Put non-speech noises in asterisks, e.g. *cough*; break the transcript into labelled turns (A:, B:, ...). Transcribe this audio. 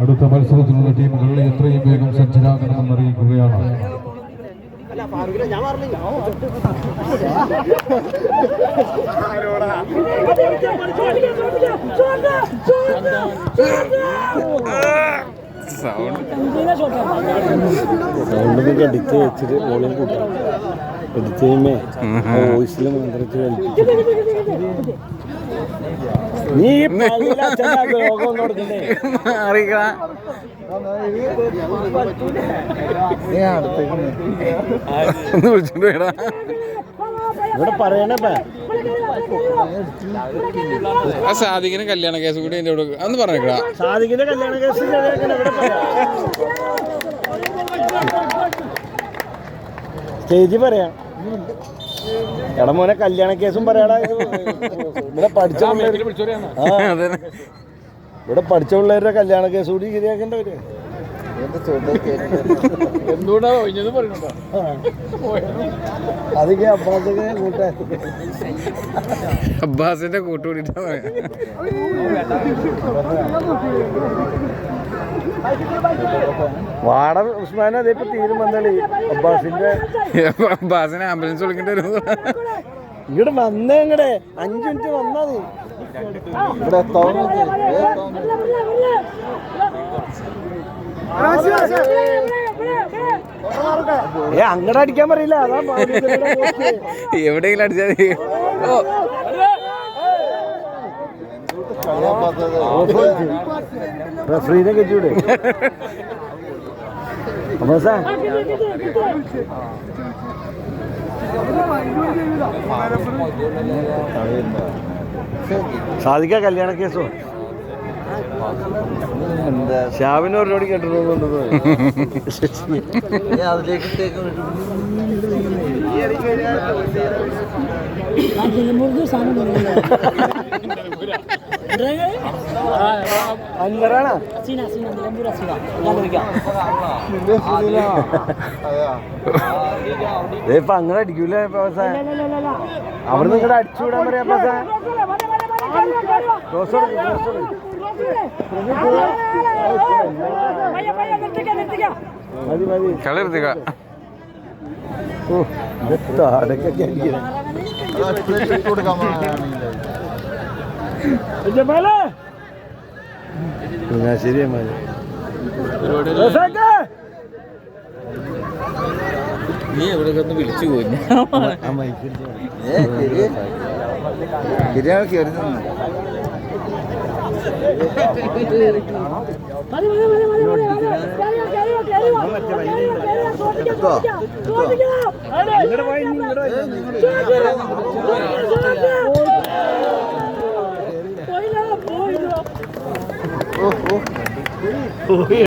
A: അടുത്ത മത്സരത്തിലുള്ള ടീമുകൾ എത്രയും വേഗം സജ്ജരാകണമെന്ന് അറിയിക്കുകയാണ്
B: സൗണ്ടൊക്കെ വെച്ചിട്ട് വോളിയം എടുത്ത് കഴിയുമ്പേ വോയിസിൽ മന്ത്രിച്ച് നീ *laughs* ഒന്നും
C: വിളിച്ചോണ്ട് പോയടാ.
B: ഇവിടെ പറയണേ.
C: ആ സാധിക്കുന്ന കല്യാണ കേസ് കൂടി എന്റെ കൂടെ അന്ന് പറഞ്ഞേക്കടാ.
B: സാദിഖിന്റെ കല്യാണ കേസ് ഇവിടെ പറയാം. സ്റ്റേജിൽ പറയാം. എടാ മോനെ കല്യാണ കേസും പറയാടാ. ഇവിടെ പഠിച്ച ഇവിടെ പഠിച്ച പിള്ളേരുടെ കല്യാണ കേസ് കൂടി ശരിയാക്കേണ്ടവര്
C: എന്തുകൊണ്ടാ ഒഴിഞ്ഞത് പറയണോ
B: അതൊക്കെ അപ്പുറത്തേക്ക് കൂട്ടാൻ
C: അബ്ബാസിന്റെ കൂട്ടുകൂടിട്ടാ
B: വാട ഉസ്മാൻ അതേപ്പോ ഇപ്പൊ തീരും വന്നളി അബ്ബാസിന്റെ
C: അബ്ബാസിനെ ആംബുലൻസ് വിളിക്കേണ്ടി വരും.
B: ഇങ്ങോട്ട് വന്നേ ഇങ്ങടെ. അഞ്ചു മിനിറ്റ് വന്നാ നീ ഇവിടെ ഏ അങ്ങടെ അടിക്കാൻ പറയില്ല. അതാ
C: എവിടെയെങ്കിലും അടിച്ചാൽ
B: റഫറീനെ കെട്ടിവിടെ. സാധിക്ക കല്യാണ കേസോ? ഷാവിന് ഒരു അഞ്ചറാണോ ഇപ്പൊ അങ്ങനെ അടിക്കൂല പാസ അവിടെ നിങ്ങളുടെ അടിച്ചുവിടാൻ പറയാ പാസ
C: കളി എടുത്തേക്ക
B: ഓ
C: നീ എവിടെ ഒന്ന് വിളിച്ചു പോയി.
B: ആ മൈക്കിൽ